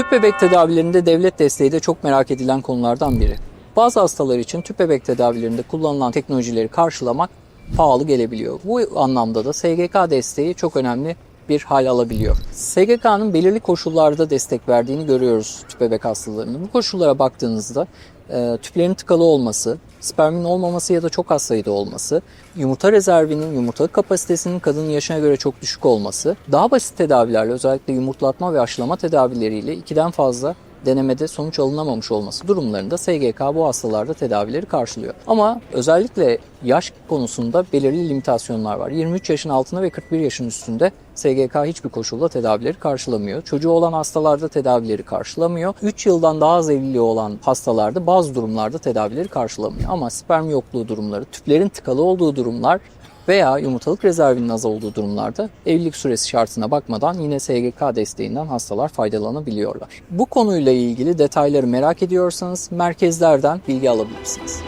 Tüp bebek tedavilerinde devlet desteği de çok merak edilen konulardan biri. Bazı hastalar için tüp bebek tedavilerinde kullanılan teknolojileri karşılamak pahalı gelebiliyor. Bu anlamda da SGK desteği çok önemli bir hal alabiliyor. SGK'nın belirli koşullarda destek verdiğini görüyoruz tüp bebek hastalarının. Bu koşullara baktığınızda e, tüplerin tıkalı olması, spermin olmaması ya da çok az sayıda olması, yumurta rezervinin, yumurtalık kapasitesinin kadının yaşına göre çok düşük olması, daha basit tedavilerle özellikle yumurtlatma ve aşılama tedavileriyle ikiden fazla denemede sonuç alınamamış olması durumlarında SGK bu hastalarda tedavileri karşılıyor. Ama özellikle yaş konusunda belirli limitasyonlar var. 23 yaşın altında ve 41 yaşın üstünde SGK hiçbir koşulda tedavileri karşılamıyor. Çocuğu olan hastalarda tedavileri karşılamıyor. 3 yıldan daha az evliliği olan hastalarda bazı durumlarda tedavileri karşılamıyor. Ama sperm yokluğu durumları, tüplerin tıkalı olduğu durumlar veya yumurtalık rezervinin az olduğu durumlarda evlilik süresi şartına bakmadan yine SGK desteğinden hastalar faydalanabiliyorlar. Bu konuyla ilgili detayları merak ediyorsanız merkezlerden bilgi alabilirsiniz.